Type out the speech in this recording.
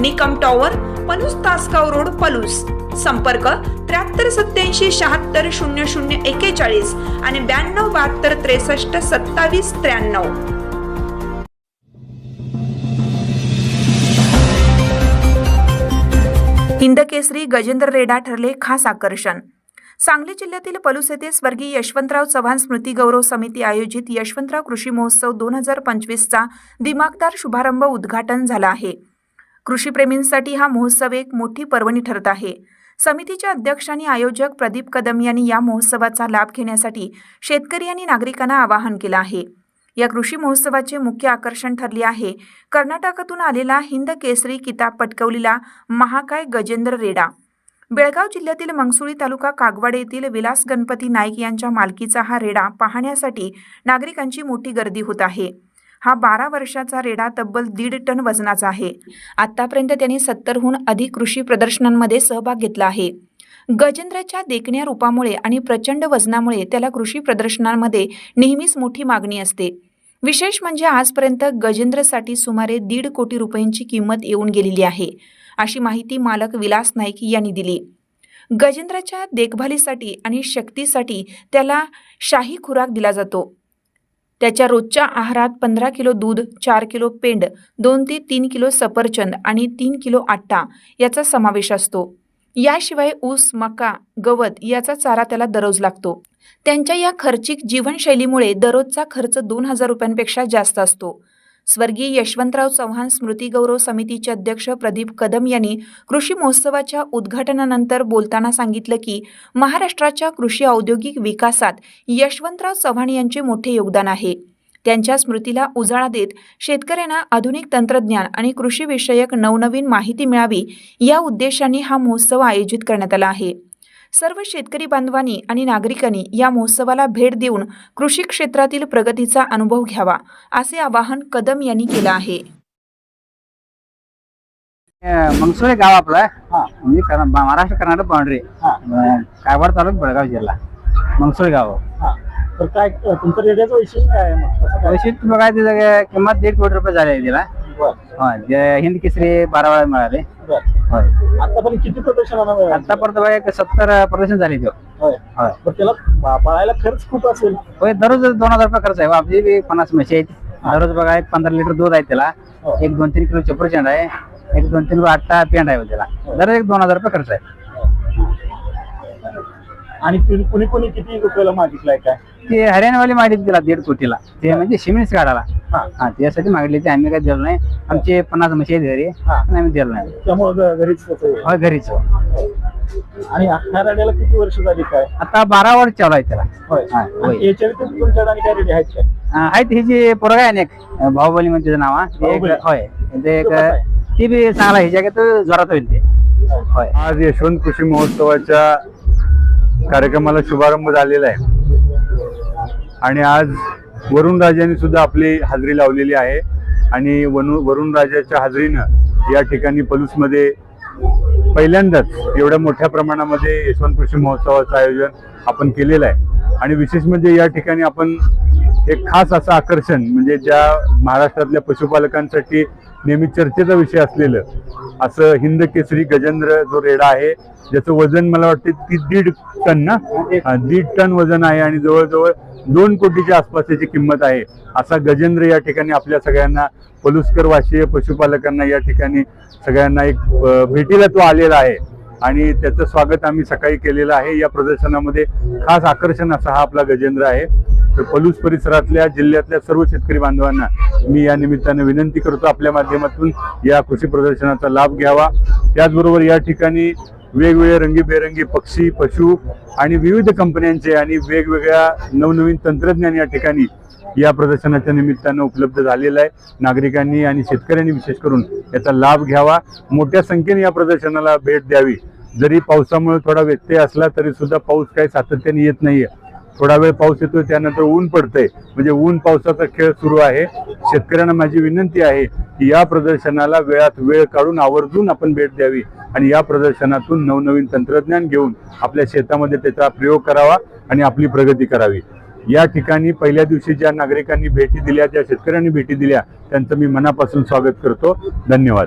Nikam tower Palus Tasgaon road Palus. संपर्क त्र्याहत्तर सत्याऐंशी शहात्तर शून्य शून्य एकेचाळीस आणि ब्याण्णव बहात्तर त्रेसष्ट सत्तावीस त्र्याण्णव. हिंदकेसरी गजेंद्र रेडा ठरले खास आकर्षण. सांगली जिल्ह्यातील पलूस येथे स्वर्गीय यशवंतराव चव्हाण स्मृती गौरव समिती आयोजित यशवंतराव कृषी महोत्सव दोन हजार पंचवीसचा दिमागदार शुभारंभ उद्घाटन झाला आहे. कृषीप्रेमींसाठी हा महोत्सव एक मोठी पर्वणी ठरत आहे. समितीच्या अध्यक्ष आणि आयोजक प्रदीप कदम यांनी या महोत्सवाचा लाभ घेण्यासाठी शेतकरी आणि नागरिकांना आवाहन केलं आहे. या कृषी महोत्सवाचे मुख्य आकर्षण ठरले आहे. कर्नाटकातून आलेला हिंद केसरी किताब पटकवलेला महाकाय गजेंद्र रेडा. बेळगाव जिल्ह्यातील मंगसुळी तालुका कागवाड येथील विलास गणपती नाईक यांच्या मालकीचा हा रेडा पाहण्यासाठी नागरिकांची मोठी गर्दी होत आहे. हा बारा वर्षाचा रेडा तब्बल दीड टन वजनाचा आहे. आतापर्यंत त्यांनी सत्तरहून अधिक कृषी प्रदर्शनांमध्ये सहभाग घेतला आहे. गजेंद्रच्या देखण्या रूपामुळे आणि प्रचंड वजनामुळे त्याला कृषी प्रदर्शनांमध्ये नेहमीच मोठी मागणी असते. विशेष म्हणजे आजपर्यंत गजेंद्रसाठी सुमारे दीड कोटी रुपयांची किंमत येऊन गेलेली आहे अशी माहिती मालक विलास नाईक यांनी दिली. गजेंद्रच्या देखभालीसाठी आणि शक्तीसाठी त्याला शाही खुराक दिला जातो. त्याच्या रोजच्या आहारात पंधरा किलो दूध चार किलो पेंड दोन ते तीन किलो सफरचंद आणि तीन किलो आट्टा याचा समावेश असतो. याशिवाय ऊस मका गवत याचा चारा त्याला दररोज लागतो. त्यांच्या या खर्चिक जीवनशैलीमुळे दररोजचा खर्च दोन हजार रुपयांपेक्षा जास्त असतो. स्वर्गीय यशवंतराव चव्हाण स्मृती गौरव समितीचे अध्यक्ष प्रदीप कदम यांनी कृषी महोत्सवाच्या उद्घाटनानंतर बोलताना सांगितलं की महाराष्ट्राच्या कृषी औद्योगिक विकासात यशवंतराव चव्हाण यांचे मोठे योगदान आहे. त्यांच्या स्मृतीला उजाळा देत शेतकऱ्यांना आधुनिक तंत्रज्ञान आणि कृषीविषयक नवनवीन माहिती मिळावी या उद्देशाने हा महोत्सव आयोजित करण्यात आला आहे. सर्व शेतकरी बांधवांनी आणि नागरिकांनी या महोत्सवाला भेट देऊन कृषी क्षेत्रातील प्रगतीचा अनुभव घ्यावा असे आवाहन कदम यांनी केलं आहे. मंगसुळे गाव आपलं म्हणजे महाराष्ट्र कर्नाटक बाउंड्री कागवाड तालुका बेळगाव जिल्हा मंगसुळे गाव. तर काय तुमचं रेडिओचं वैशिष्ट्य काय? वैशिष्ट्य बघा तिथं किंमत दीड कोटी रुपये झाले तिला. होय जे हिंद केसरी बारा वेळा मिळाले. होय. आतापर्यंत किती? आतापर्यंत बघा एक सत्तर प्रदर्शन झाले तो. होय. होय. पण त्याला पा- पाळायला खर्च खूप असेल. होय दररोज दोन हजार रुपये खर्च आहे. हो. आपली बी पन्नास म्हशी आहेत. दररोज बघा एक पंधरा लिटर दूध आहे त्याला. हो. एक दोन तीन किलो चपरचंड आहे. एक दोन तीन किलो आट्टा पेंड आहे हो. त्याला दररोज एक दोन हजार रुपये खर्च आहे. आणि कुणी कुणी कुणी किती रुपयाला मागितलाय काय ते हरियाणावाली मागितली तिला दीड कोटीला ते म्हणजे सिमेंट काढायला हा. हा त्यासाठी मागितली ते आम्ही काय दिलं नाही आमचे पन्नास म्हशी आहेत घरी हा. पण आम्ही दिलं नाही त्यामुळे घरीच हे. घरीच हो. आणि रेड्याला किती वर्ष झाली काय आता बारा वर्ष चालू आहे त्याला होय हा, होय. आणि याच्या व्यतिरिक्त तुमच्याकडे आणि काय रेडी आहेत काय हा, आहेत ही जी पोरगा आहे ना एक भाऊबली म्हणजे त्याचं नाव हा. ते एक- बाहुबली. होय ते एक तो कसा आहे? ती बी चांगला तो जोरात होईल ते होय आज यशवंत कृषी महोत्सवाच्या कार्यक्रमाला शुभारंभ झालेला आहे. आणि आज वरुण राजाने सुद्धा आपली हजेरी लावलेली आहे. आणि वनु वरुण राजाच्या हजेरीनं या ठिकाणी पलूसमध्ये पहिल्यांदाच एवढ्या मोठ्या प्रमाणामध्ये यशवंत कृषी महोत्सवाचं आयोजन आपण केलेलं आहे. आणि विशेष म्हणजे या ठिकाणी आपण एक खास असं आकर्षण म्हणजे ज्या महाराष्ट्रातल्या पशुपालकांसाठी नेहमी चर्चेचा विषय असलेलं असं हिंद केसरी गजेंद्र जो रेडा आहे ज्याचं वजन मला वाटते ती दीड टन ना? दीड टन वजन आहे आणि जवळजवळ दोन कोटीच्या आसपास त्याची किंमत आहे. असा गजेंद्र या ठिकाणी आपल्या सगळ्यांना पलुस्कर वाशीय पशुपालकांना या ठिकाणी सगळ्यांना एक भेटीला तो आलेला आहे. आणि त्याचं स्वागत आम्ही सकाळी केलेलं आहे. या प्रदर्शनामध्ये खास आकर्षण असा हा आपला गजेंद्र आहे. पलूस परिसरातल्या जिल्ह्यातल्या सर्व शेतकरी बांधवांना मी या निमित्तानं विनंती करतो आपल्या माध्यमातून या कृषी प्रदर्शनाचा लाभ घ्यावा. त्याचबरोबर या ठिकाणी वेगवेगळे रंगीबेरंगी पक्षी पशु आणि विविध कंपन्यांचे आणि वेगवेगळ्या नवनवीन तंत्रज्ञान या ठिकाणी या प्रदर्शनाच्या निमित्तानं उपलब्ध झालेलं आहे. नागरिकांनी आणि शेतकऱ्यांनी विशेष करून याचा लाभ घ्यावा. मोठ्या संख्येने या प्रदर्शनाला भेट द्यावी. जरी पावसामुळे थोडा व्यत्यय असला तरी सुद्धा पाऊस काही सातत्याने येत नाही आहे थोडा वेळ पाऊस येतोय त्यानंतर ऊन पडतंय. म्हणजे ऊन पावसाचा खेळ सुरू आहे. शेतकऱ्यांना माझी विनंती आहे की या प्रदर्शनाला वेळात वेळ काढून आवर्जून आपण भेट द्यावी आणि या प्रदर्शनातून नवनवीन तंत्रज्ञान घेऊन आपल्या शेतामध्ये त्याचा प्रयोग करावा आणि आपली प्रगती करावी. या ठिकाणी पहिल्या दिवशी ज्या नागरिकांनी भेटी दिल्या ज्या शेतकऱ्यांनी भेटी दिल्या त्यांचं मी मनापासून स्वागत करतो. धन्यवाद.